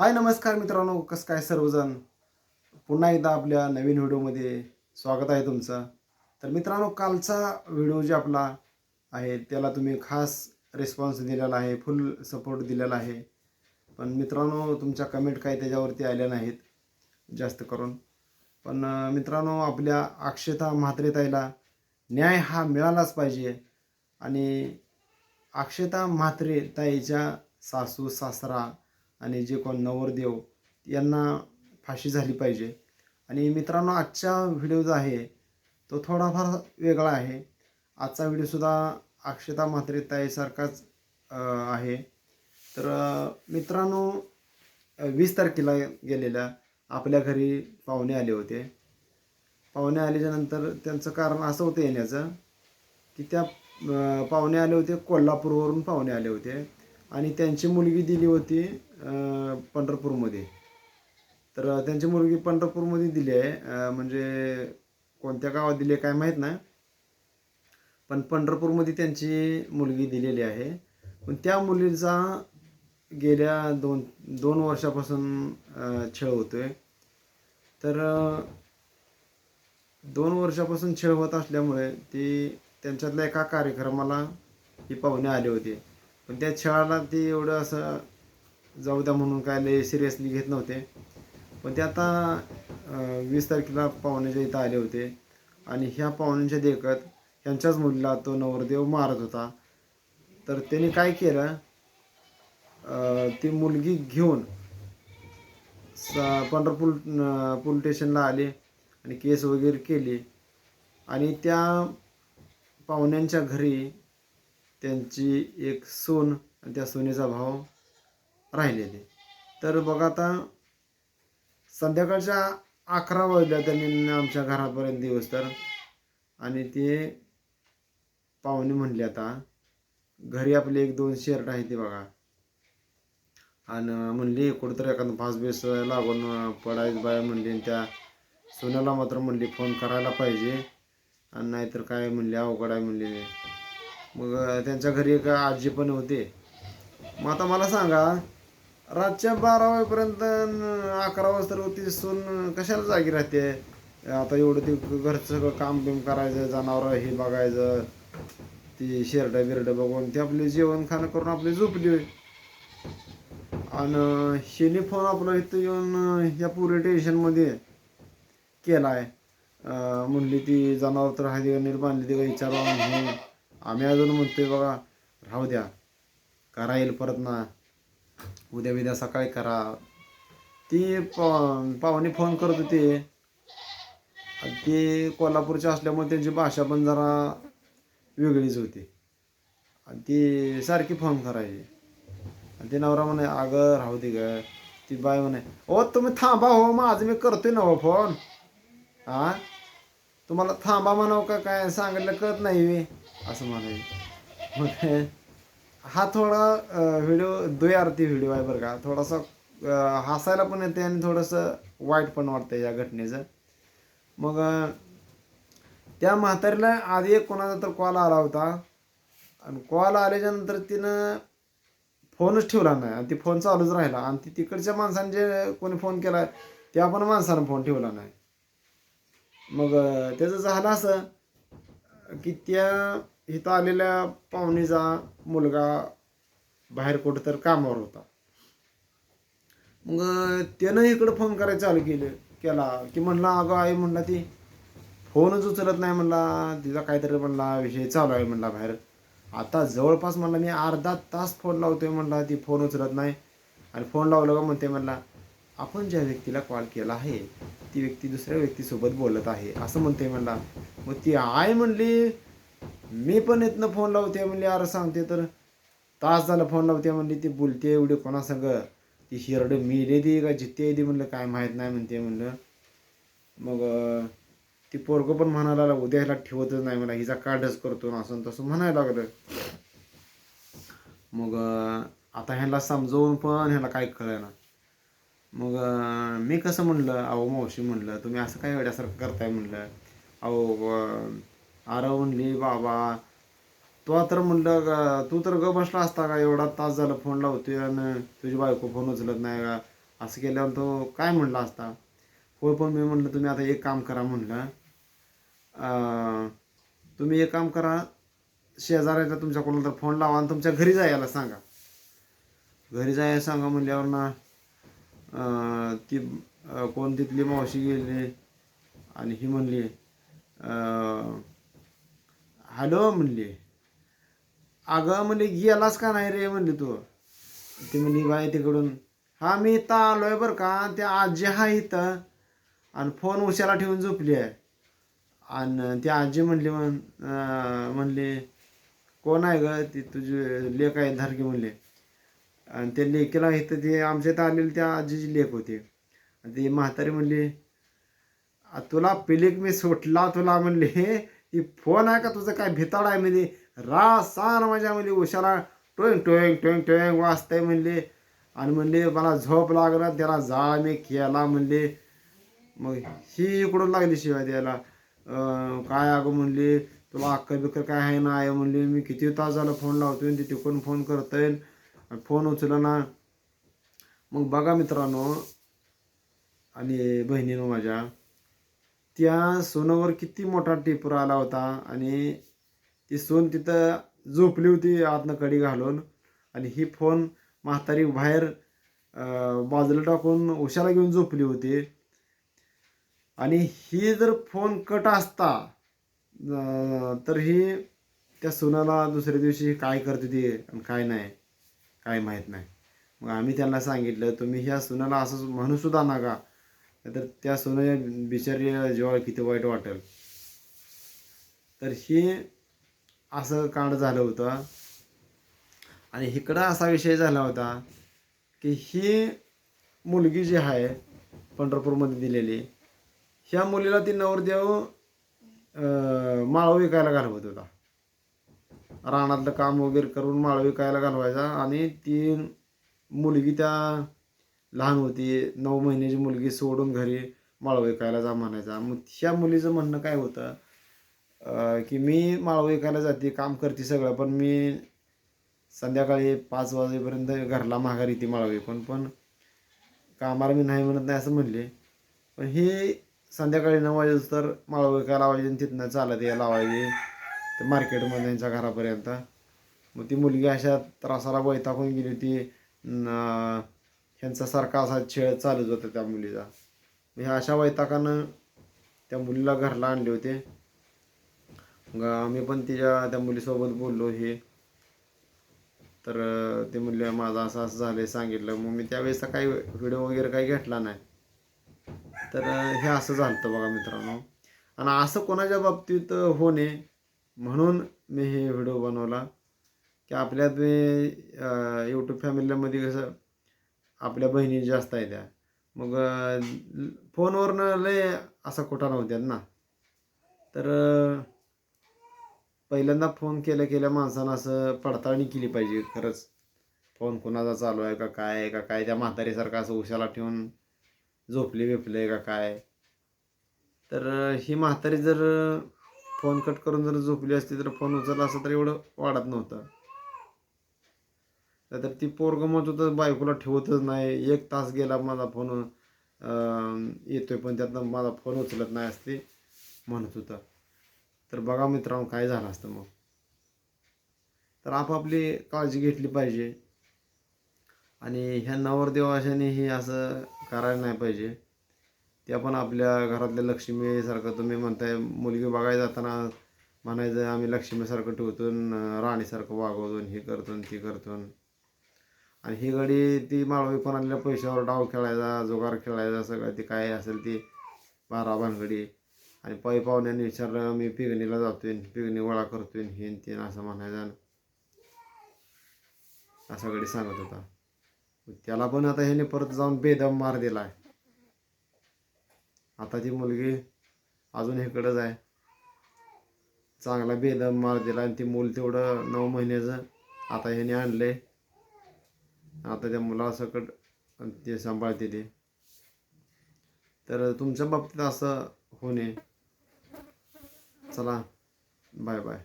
हाय नमस्कार मित्रांनो कसं काय सर्वजण? पुन्हा एकदा आपल्या नवीन व्हिडिओमध्ये स्वागत आहे तुमचं. तर मित्रांनो कालचा व्हिडिओ जे आपला आहे त्याला तुम्ही खास रिस्पॉन्स दिलेला आहे फुल सपोर्ट दिलेला आहे. पण मित्रांनो तुमच्या कमेंट काही त्याच्यावरती आल्या नाहीत जास्त करून. पण मित्रांनो आपल्या अक्षता म्हात्रेताईला न्याय हा मिळालाच पाहिजे. आणि अक्षता म्हात्रे ताईच्या सासू सासरा आणि जे कोण नवरदेव यांना फाशी झाली पाहिजे. आणि मित्रांनो आजचा व्हिडिओ जो आहे तो थोडाफार वेगळा आहे. आजचा व्हिडिओसुद्धा अक्षता म्हात्रे ताईसारखाच आहे. तर मित्रांनो वीस तारखेला गेलेल्या आपल्या घरी पाहुणे आले होते. पाहुणे आल्याच्यानंतर त्यांचं कारण असं होतं येण्याचं की त्या पाहुणे आले होते कोल्हापूरवरून पाहुणे आले होते. आणि त्यांची मुलगी दिली होती पंढरपूरमध्ये. तर त्यांची मुलगी पंढरपूरमध्ये दिली आहे. म्हणजे कोणत्या गावात दिली आहे काय माहीत नाही. पण पंढरपूरमध्ये त्यांची मुलगी दिलेली आहे. पण त्या मुलीचा गेल्या दोन दोन वर्षापासून छळ होतो आहे तर दोन वर्षापासून छळ होत असल्यामुळे ती त्यांच्यातल्या एका कार्यक्रमाला ही पाहुणे आले होते. पण त्या छळाला ती एवढं असं जाऊ द्या म्हणून काय लय सिरियसली घेत नव्हते. पण ते आता वीस तारखेला पाहुण्याच्या इथं आले होते. आणि ह्या पाहुण्यांच्या देखत ह्यांच्याच मुलीला तो नवरदेव मारत होता. तर त्याने काय केलं ती मुलगी घेऊन सा पंढरपूर पोलीस स्टेशनला आले आणि केस वगैरे केली. आणि त्या पाहुण्यांच्या घरी त्यांची एक सून आणि त्या सुनेचा भाव राहिलेले. तर बघा आता संध्याकाळच्या अकरा वाजल्या त्यांनी आमच्या घरापर्यंत दिवस तर. आणि ते पाहुणे म्हणले आता घरी आपले एक दोन शर्ट आहे ते बघा. आणि म्हणली कुठंतरी एखादं फास बेस लागून पडायचं बाय म्हणली आणि त्या सोन्याला मात्र म्हणली फोन करायला पाहिजे. आणि नाहीतर काय म्हणले अवघड आहे म्हणले. मग त्यांच्या घरी एक आजी पण होते. मग आता मला सांगा रातच्या बारा वाजेपर्यंत अकरा वाजता ती सून कशाला जागी राहते? आता एवढं ते घरचं सगळं काम बिम करायचं जनावरं हे बघायचं ती शेरड बिरड बघून ते आपले जेवण खाणं करून आपली झोपली आणि शेनी फोन आपला इथं येऊन या पुरे टेन्शनमध्ये केला आहे म्हणली ती जनावर तर आहे नीट बांधली ती का विचारा आम्ही अजून म्हणतोय बघा राहू द्या. करा येईल परत ना. उद्या बिद्या सकाळी करा. ती पाहुणे फोन करत होते. आणि ते कोल्हापूरचे असल्यामुळे त्यांची भाषा पण जरा वेगळीच होती. आणि ती सारखी फोन करायची. आणि ते नवरा म्हणे अगं राहू दे ग. ती बाय म्हणे ओ तुम्ही थांबा हो माझं मी करतोय ना हो फोन हा तुम्हाला थांबा म्हणावं का काय? सांगितलं कळत नाही असं म्हणायचं. मग हा थोडा व्हिडिओ द्वयार्थी व्हिडिओ आहे बरं का. थोडासा हसायला पण येते आणि थोडंसं वाईट पण वाटतं या घटनेचं. मग त्या म्हातारीला आधी एक कोणाचा तर कॉल आला होता. आणि कॉल आल्याच्यानंतर तिनं फोनच ठेवला नाही. आणि ती फोन चालूच राहिला. आणि ती तिकडच्या माणसाने जे कोणी फोन केला त्या पण माणसानं फोन ठेवला नाही. मग त्याचं झालं असं. की त्या इथं आलेल्या पाहुणीचा मुलगा बाहेर कुठं तर कामावर होता. मग त्यानं इकडं फोन करायला चालू केलं केला की म्हणला अगं आई म्हणला ती फोनच उचलत नाही म्हणला तिचा काहीतरी म्हणला विषय चालू आहे म्हणला बाहेर. आता जवळपास म्हणला मी अर्धा तास फोन लावतोय म्हणला ती फोन उचलत नाही. आणि फोन लावलं का म्हणते म्हणला आपण ज्या व्यक्तीला कॉल केला आहे ती व्यक्ती दुसऱ्या व्यक्तीसोबत बोलत आहे असं म्हणते म्हणला. मग ती आय म्हणली मी पण इथनं फोन लावते म्हणली अरे सांगते तर. तास झाला फोन लावते म्हणली ती बोलते एवढी कोणासंग? ती हिरड मिले ती का जिते ती? म्हणलं काय माहीत नाही म्हणते म्हणलं. मग ती पोरगं पण म्हणायला लागलं उद्या ह्याला ठेवतच नाही मला हिचा काढच करतो ना असं तसं म्हणायला लागलं. मग आता ह्याला समजवून पण ह्याला काय कळेना. मग मी कसं म्हणलं अहो मावशी म्हणलं तुम्ही असं काय वेड्यासारखं करताय? म्हणलं. अहो अं, अरे म्हणली बाबा. तो तर म्हणलं का तू तर ग बसला असता का? एवढा तास झाला फोन लावतोय आणि तुझी बायको फोन उचलत नाही का? असं केल्यावर तो काय म्हणला असता? होय पण मी म्हणलं तुम्ही आता एक काम करा म्हणलं. तुम्ही एक काम करा. शेजाऱ्याचा तुमच्या कोणाला तर फोन लावा आणि तुमच्या घरी जायला सांगा. घरी जायला सांगा म्हणल्यावर ना ती कोण तिथली मावशी गेली आणि ही म्हणली हॅलो म्हणली. अगं म्हणली गेलास का नाही रे म्हणले तू? ती म्हणली बाय तिकडून हा मी इथं आलो आहे बरं का त्या आजी हा इथं. आणि फोन उशाला ठेवून झोपली आहे. आणि ती आजी म्हणली म्हण म्हणली कोण आहे ग ती तुझे लेख आहे धारकी म्हणले. आणि त्या लेकीला इथं ते आमच्या इथं आलेली त्या आजीची लेख होती. आणि ती म्हातारी म्हणली तुला पिलिक मी सुटला तुला म्हणले ही फोन आहे का तुझं? काय भिताड आहे? म्हणजे रा सान माझ्या म्हणजे उशाला टोंग टोंग टोंग टोंग वाजतंय म्हणले. आणि म्हणले मला झोप लागणार त्याला जाळ मी केला म्हणले. मग ही इकडून लागली शिवाय द्यायला काय अगं म्हणले तुला अक्कल बिक्क काय आहे ना आहे म्हणले. मी किती तास झालं फोन लावतोय ते तिकडून फोन करतोय फोन उचला ना. मग बघा मित्रांनो आणि बहिणीनं माझ्या त्या सोनावर किती मोठा टिपर आला होता आणि ती सोन तिथं झोपली होती आतनं कडी घालून. आणि ही फोन म्हातारी बाहेर बाजूला टाकून उशाला घेऊन झोपली होती. आणि ही जर फोन कट असता तर ही त्या सुनाला दुसऱ्या दिवशी काय करते ती आणि काय नाही काय माहीत नाही. मग आम्ही त्यांना सांगितलं तुम्ही ह्या सुनाला असं म्हणूसुद्धा नका. तर त्या सुनाच्या बिचारी जेव्हा किती वाईट वाटेल. तर ही असं कांड झालं होतं. आणि इकडं असा विषय झाला होता की ही मुलगी जी आहे पंढरपूरमध्ये दिलेली ह्या मुलीला ती नवरदेव माळ विकायला घालवत होता. रानातलं काम वगैरे करून माळ विकायला घालवायचा आणि ती मुलगी त्या लहान होती नऊ महिन्याची मुलगी सोडून घरी माळव विकायला जा म्हणायचा. मग ह्या मुलीचं म्हणणं काय होतं? की मी माळव विकायला जाते काम करते सगळं पण मी संध्याकाळी पाच वाजेपर्यंत घरला माघारी ती माळव पण पण कामाला मी नाही म्हणत नाही असं म्हणले. पण हे संध्याकाळी नऊ वाजेच तर माळव विकायला लावायची आणि तिथनं चालत या लावायची. ते मार्केटमध्ये त्यांच्या घरापर्यंत. मग ती मुलगी अशा त्रासाला वैतागून गेली होती. ह्यांचा सारखा असा छेळ चालूच होता त्या मुलीचा. ह्या अशा वैताकानं त्या मुलीला घरला आणले होते. मग आम्ही पण तिच्या त्या मुलीसोबत बोललो हे. तर ते म्हणले माझं असं असं झालं सांगितलं. मग मी त्यावेळेसचा काही व्हिडिओ वगैरे काही घेतला नाही. तर हे असं झालं बघा मित्रांनो. आणि असं कोणाच्या बाबतीत होणे होऊ नये म्हणून मी हे व्हिडिओ बनवला. की आपल्या यूट्यूब फॅमिलीमध्ये कसं आपल्या बहिणी जास्त आहे त्या. मग फोनवरनं लय असा खोटा नव्हत्यात ना. तर पहिल्यांदा फोन केल्या केल्या माणसानं असं पडताळणी केली पाहिजे खरंच. फोन कोणाचा चालू आहे का काय आहे का काय त्या म्हातारीसारखं असं उशाला ठेवून झोपले बिपले का काय. तर ही म्हातारी जर फोन कट करून जर झोपली असती तर फोन उचलला असं तर एवढं वाढत नव्हतं. तर ती पोरगं म्हणत होतं बायकोला ठेवतच नाही. एक तास गेला माझा फोन येतोय पण त्यातनं माझा फोन उचलत नाही असते म्हणत होता. तर बघा मित्रांनो काय झालं असतं मग. तर आपापली काळजी घेतली पाहिजे. आणि ह्या नवरदेवाशाने असं करायला नाही पाहिजे. ते आपण आपल्या घरातल्या लक्ष्मीसारखं तुम्ही म्हणताय मुलगी बघायला जाताना म्हणायचं आम्ही लक्ष्मीसारखं ठेवतो राणीसारखं वागवतो हे करतो ते करतो आणि ही गडी ती माळवी पण आणल्या पैशावर डाव खेळायचा जुगार खेळायचा सगळं ते काय असेल ती बारा भानगडी. आणि पै पाहुण्याने विचारलं मी पिगणीला जातोय पिगणी गोळा करतोय हे ते असं म्हणायचं. असा गडी सांगत होता. त्याला पण आता ह्याने परत जाऊन बेदम मार दिला आहे आता ती मुलगी अजून इकडंच आहे. चांगला बेदम मार दिला आणि ती मूल तेवढं नऊ महिन्याचं आता ह्याने आणलंय. आता त्या मुलासकट ते सांभाळते ते. तर तुमच्या बाबतीत असं होणे चला बाय बाय